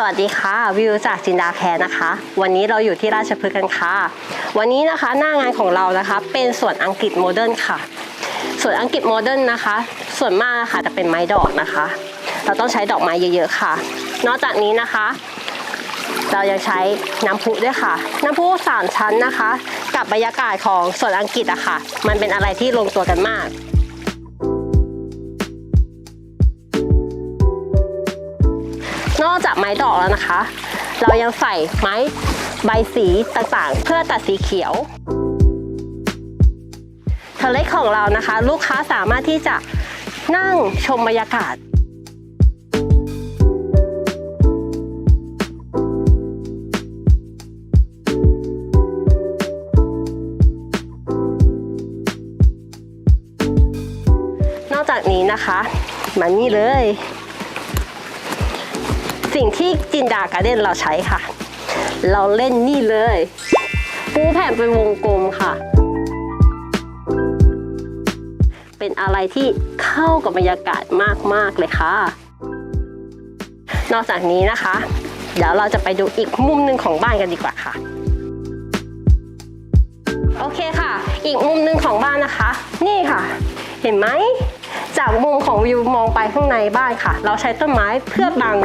สวัสดีค่ะ วิวจากจินดาแคร์นะคะ วันนี้เราอยู่ที่ราชพฤกษ์กันค่ะ วันนี้นะคะหน้างานของเรานะคะ เป็นสวนอังกฤษโมเดิร์นค่ะสวนอังกฤษโมเดิร์นนะคะ ส่วนมากค่ะจะเป็นไม้ดอกนะคะ เราต้องใช้ดอกไม้เยอะๆค่ะ นอกจากนี้นะคะ เรายังใช้น้ำพุด้วยค่ะ น้ำพุสามชั้นนะคะ กับบรรยากาศของสวนอังกฤษอะค่ะ มันเป็นอะไรที่ลงตัวกันมาก นอกจากไม้ดอกแล้วนะคะ เรายังใส่ไม้ใบสีต่างๆ เพื่อตัดสีเขียวเทเล็กของเรานะคะ ลูกค้าสามารถที่จะนั่งชมบรรยากาศนอกจากนี้นะคะ มานี่เลย สิ่งที่จินดาการ์เด้นเราใช้ค่ะ เราเล่นนี่เลย ปูแผ่นเป็นวงกลมค่ะ เป็นอะไรที่เข้ากับบรรยากาศมาก ๆ เลยค่ะ นอกจากนี้นะคะ เดี๋ยวเราจะไปดูอีกมุมหนึ่งของบ้านกันดีกว่าค่ะโอเคค่ะ อีกมุมหนึ่งของบ้านนะคะ นี่ค่ะ เห็นไหม จากมุมของวิวมองไปข้างในบ้านค่ะ เราใช้ต้นไม้เพื่อบัง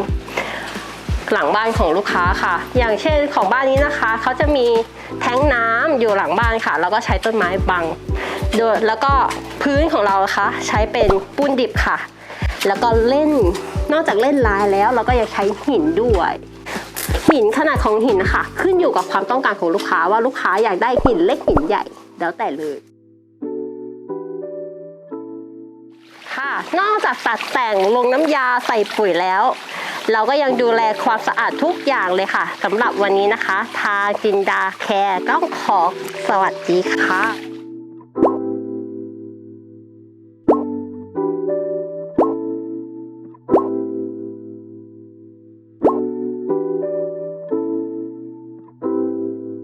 หลังบ้านของลูกค้าค่ะ อย่างเช่นของบ้านนี้นะคะเขาจะมีแท้งน้ำอยู่หลังบ้านค่ะ แล้วก็ใช้ต้นไม้บังโดยแล้วก็พื้นของเรานะคะใช้เป็นปูนดิบค่ะ แล้วก็เล่นนอกจากเล่นลายแล้ว เราก็ยังใช้หินด้วย หินขนาดของหินนะคะ ขึ้นอยู่กับความต้องการของลูกค้าว่าลูกค้าอยากได้หินเล็กหินใหญ่ แล้วแต่เลยค่ะ นอกจากตัดแต่งลงน้ำยาใส่ปุ๋ยแล้ว เราก็ยังดูแลความสะอาดทุกอย่างเลยค่ะสำหรับวันนี้นะคะ ทางจินดาแคร์ก็ขอสวัสดีค่ะ